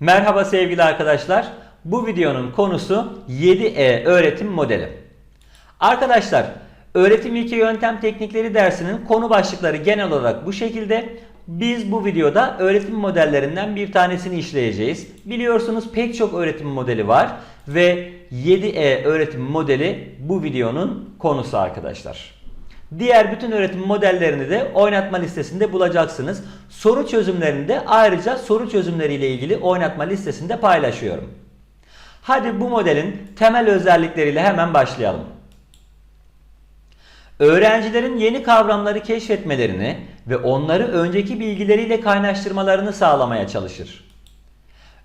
Merhaba sevgili arkadaşlar. Bu videonun konusu 7E öğretim modeli. Arkadaşlar, öğretim ilke yöntem teknikleri dersinin konu başlıkları genel olarak bu şekilde. Biz bu videoda öğretim modellerinden bir tanesini işleyeceğiz. Biliyorsunuz pek çok öğretim modeli var ve 7E öğretim modeli bu videonun konusu arkadaşlar. Diğer bütün öğretim modellerini de oynatma listesinde bulacaksınız. Soru çözümlerini de ayrıca soru çözümleriyle ilgili oynatma listesinde paylaşıyorum. Hadi bu modelin temel özellikleriyle hemen başlayalım. Öğrencilerin yeni kavramları keşfetmelerini ve onları önceki bilgileriyle kaynaştırmalarını sağlamaya çalışır.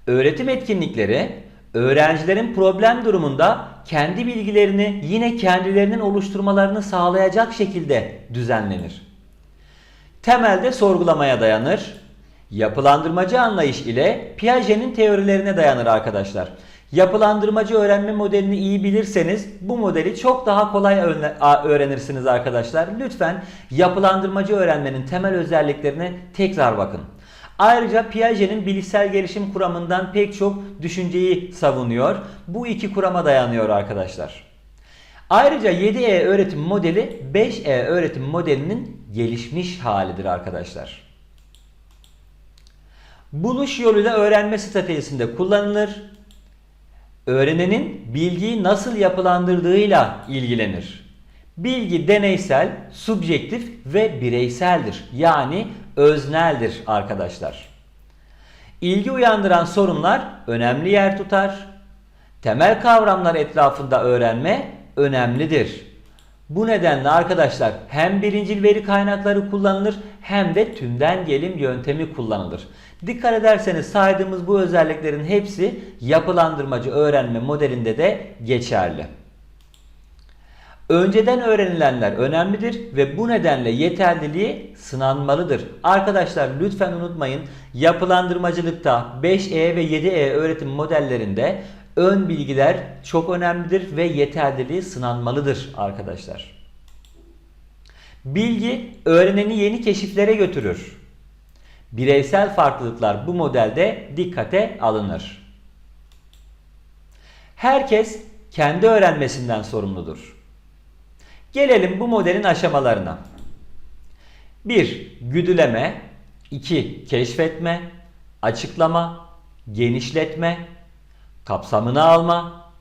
Öğretim etkinlikleri öğrencilerin problem durumunda kendi bilgilerini yine kendilerinin oluşturmalarını sağlayacak şekilde düzenlenir. Temelde sorgulamaya dayanır. Yapılandırmacı anlayış ile Piaget'in teorilerine dayanır arkadaşlar. Yapılandırmacı öğrenme modelini iyi bilirseniz bu modeli çok daha kolay öğrenirsiniz arkadaşlar. Lütfen yapılandırmacı öğrenmenin temel özelliklerine tekrar bakın. Ayrıca Piaget'in bilişsel gelişim kuramından pek çok düşünceyi savunuyor. Bu iki kurama dayanıyor arkadaşlar. Ayrıca 7E öğretim modeli 5E öğretim modelinin gelişmiş halidir arkadaşlar. Buluş yoluyla öğrenme stratejisinde kullanılır. Öğrenenin bilgiyi nasıl yapılandırdığıyla ilgilenir. Bilgi deneysel, subjektif ve bireyseldir. Yani özneldir arkadaşlar. İlgi uyandıran sorunlar önemli yer tutar. Temel kavramlar etrafında öğrenme önemlidir. Bu nedenle arkadaşlar hem birincil veri kaynakları kullanılır hem de tümden gelim yöntemi kullanılır. Dikkat ederseniz saydığımız bu özelliklerin hepsi yapılandırmacı öğrenme modelinde de geçerli. Önceden öğrenilenler önemlidir ve bu nedenle yeterliliği sınanmalıdır. Arkadaşlar lütfen unutmayın yapılandırmacılıkta 5E ve 7E öğretim modellerinde ön bilgiler çok önemlidir ve yeterliliği sınanmalıdır arkadaşlar. Bilgi öğreneni yeni keşiflere götürür. Bireysel farklılıklar bu modelde dikkate alınır. Herkes kendi öğrenmesinden sorumludur. Gelelim bu modelin aşamalarına. 1. Güdüleme 2. Keşfetme Açıklama Genişletme Kapsamını alma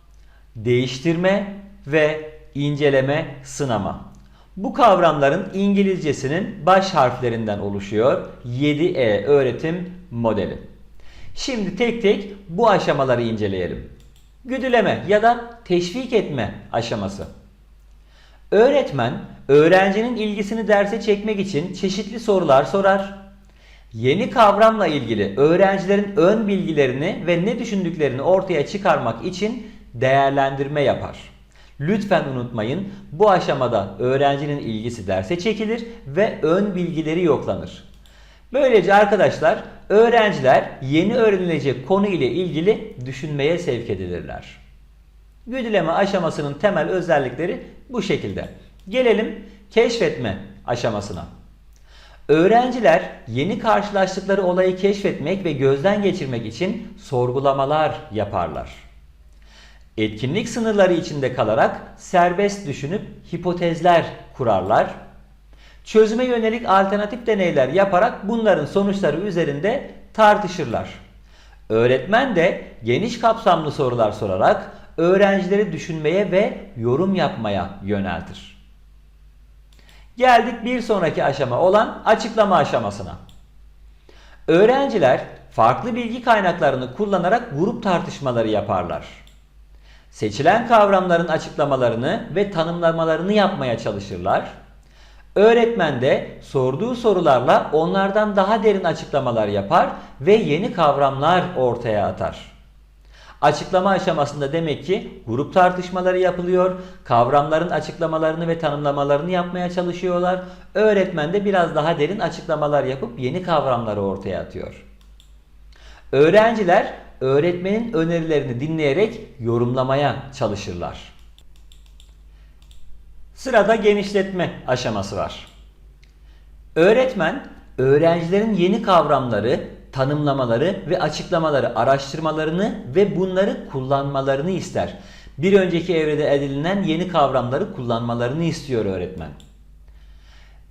Değiştirme ve inceleme, sınama. Bu kavramların İngilizcesinin baş harflerinden oluşuyor 7E öğretim modeli. Şimdi tek tek bu aşamaları inceleyelim. Güdüleme ya da teşvik etme aşaması. Öğretmen öğrencinin ilgisini derse çekmek için çeşitli sorular sorar. Yeni kavramla ilgili öğrencilerin ön bilgilerini ve ne düşündüklerini ortaya çıkarmak için değerlendirme yapar. Lütfen unutmayın bu aşamada öğrencinin ilgisi derse çekilir ve ön bilgileri yoklanır. Böylece arkadaşlar öğrenciler yeni öğrenilecek konu ile ilgili düşünmeye sevk edilirler. Güdüleme aşamasının temel özellikleri bu şekilde. Gelelim keşfetme aşamasına. Öğrenciler yeni karşılaştıkları olayı keşfetmek ve gözden geçirmek için sorgulamalar yaparlar. Etkinlik sınırları içinde kalarak serbest düşünüp hipotezler kurarlar. Çözüme yönelik alternatif deneyler yaparak bunların sonuçları üzerinde tartışırlar. Öğretmen de geniş kapsamlı sorular sorarak öğrencileri düşünmeye ve yorum yapmaya yöneltir. Geldik bir sonraki aşama olan açıklama aşamasına. Öğrenciler farklı bilgi kaynaklarını kullanarak grup tartışmaları yaparlar. Seçilen kavramların açıklamalarını ve tanımlamalarını yapmaya çalışırlar. Öğretmen de sorduğu sorularla onlardan daha derin açıklamalar yapar ve yeni kavramlar ortaya atar. Açıklama aşamasında demek ki grup tartışmaları yapılıyor. Kavramların açıklamalarını ve tanımlamalarını yapmaya çalışıyorlar. Öğretmen de biraz daha derin açıklamalar yapıp yeni kavramları ortaya atıyor. Öğrenciler öğretmenin önerilerini dinleyerek yorumlamaya çalışırlar. Sırada genişletme aşaması var. Öğretmen öğrencilerin yeni kavramları tanımlamaları ve açıklamaları araştırmalarını ve bunları kullanmalarını ister. Bir önceki evrede edinilen yeni kavramları kullanmalarını istiyor öğretmen.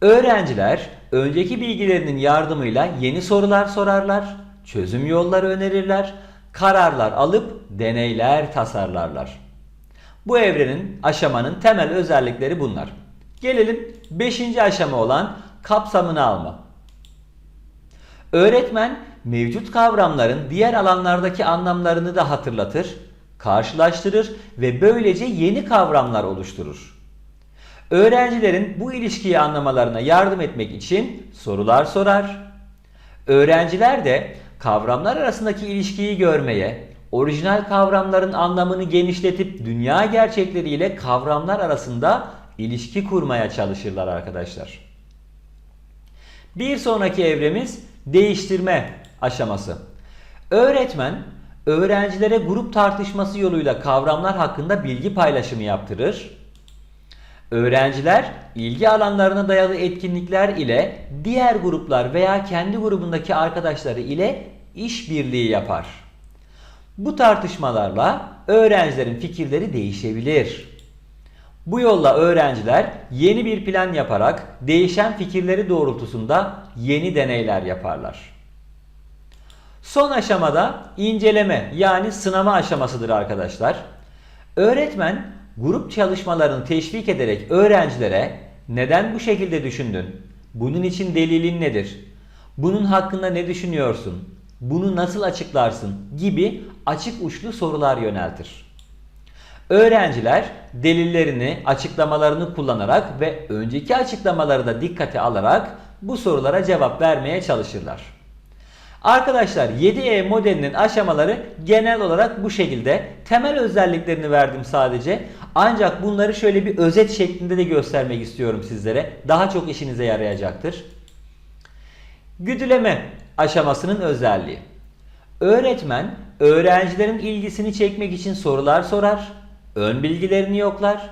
Öğrenciler önceki bilgilerinin yardımıyla yeni sorular sorarlar, çözüm yolları önerirler, kararlar alıp deneyler tasarlarlar. Bu evrenin aşamanın temel özellikleri bunlar. Gelelim 5. aşama olan kapsamını alma. Öğretmen mevcut kavramların diğer alanlardaki anlamlarını da hatırlatır, karşılaştırır ve böylece yeni kavramlar oluşturur. Öğrencilerin bu ilişkiyi anlamalarına yardım etmek için sorular sorar. Öğrenciler de kavramlar arasındaki ilişkiyi görmeye, orijinal kavramların anlamını genişletip dünya gerçekleriyle kavramlar arasında ilişki kurmaya çalışırlar arkadaşlar. Bir sonraki evremiz değiştirme aşaması. Öğretmen öğrencilere grup tartışması yoluyla kavramlar hakkında bilgi paylaşımı yaptırır. Öğrenciler ilgi alanlarına dayalı etkinlikler ile diğer gruplar veya kendi grubundaki arkadaşları ile işbirliği yapar. Bu tartışmalarla öğrencilerin fikirleri değişebilir. Bu yolla öğrenciler yeni bir plan yaparak değişen fikirleri doğrultusunda yeni deneyler yaparlar. Son aşamada inceleme yani sınama aşamasıdır arkadaşlar. Öğretmen grup çalışmalarını teşvik ederek öğrencilere neden bu şekilde düşündün? Bunun için delilin nedir? Bunun hakkında ne düşünüyorsun? Bunu nasıl açıklarsın? gibi açık uçlu sorular yöneltir. Öğrenciler delillerini, açıklamalarını kullanarak ve önceki açıklamaları da dikkate alarak bu sorulara cevap vermeye çalışırlar. Arkadaşlar 7E modelinin aşamaları genel olarak bu şekilde. Temel özelliklerini verdim sadece. Ancak bunları şöyle bir özet şeklinde de göstermek istiyorum sizlere. Daha çok işinize yarayacaktır. Güdüleme aşamasının özelliği. Öğretmen öğrencilerin ilgisini çekmek için sorular sorar, ön bilgilerini yoklar,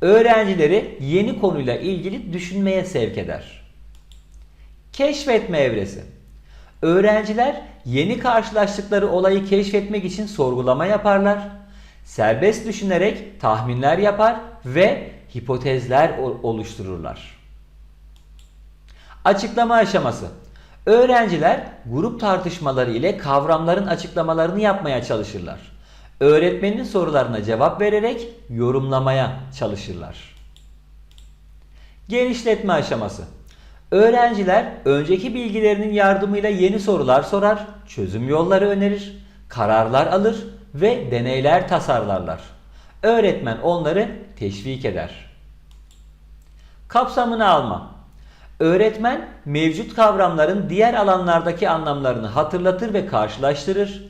öğrencileri yeni konuyla ilgili düşünmeye sevk eder. Keşfetme evresi. Öğrenciler yeni karşılaştıkları olayı keşfetmek için sorgulama yaparlar. Serbest düşünerek tahminler yapar ve hipotezler oluştururlar. Açıklama aşaması. Öğrenciler grup tartışmaları ile kavramların açıklamalarını yapmaya çalışırlar. Öğretmenin sorularına cevap vererek yorumlamaya çalışırlar. Genişletme aşaması. Öğrenciler önceki bilgilerinin yardımıyla yeni sorular sorar, çözüm yolları önerir, kararlar alır ve deneyler tasarlarlar. Öğretmen onları teşvik eder. Kapsamını alma. Öğretmen mevcut kavramların diğer alanlardaki anlamlarını hatırlatır ve karşılaştırır.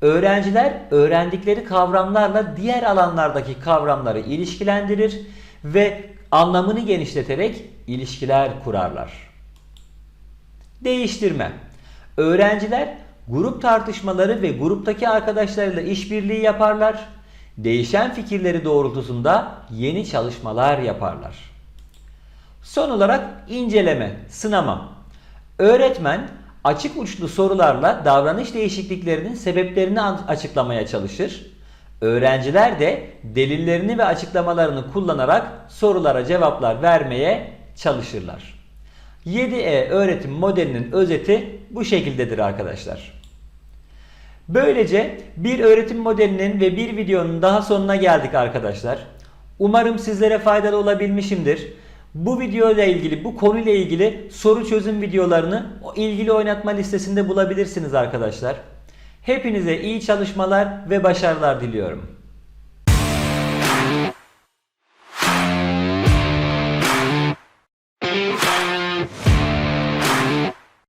Öğrenciler öğrendikleri kavramlarla diğer alanlardaki kavramları ilişkilendirir ve anlamını genişleterek ilişkiler kurarlar. Değiştirme. Öğrenciler grup tartışmaları ve gruptaki arkadaşlarıyla işbirliği yaparlar. Değişen fikirleri doğrultusunda yeni çalışmalar yaparlar. Son olarak inceleme, sınama. Öğretmen açık uçlu sorularla davranış değişikliklerinin sebeplerini açıklamaya çalışır. Öğrenciler de delillerini ve açıklamalarını kullanarak sorulara cevaplar vermeye çalışırlar. 7E öğretim modelinin özeti bu şekildedir arkadaşlar. Böylece bir öğretim modelinin ve bir videonun daha sonuna geldik arkadaşlar. Umarım sizlere faydalı olabilmişimdir. Bu video ile ilgili, bu konuyla ilgili soru çözüm videolarını ilgili oynatma listesinde bulabilirsiniz arkadaşlar. Hepinize iyi çalışmalar ve başarılar diliyorum.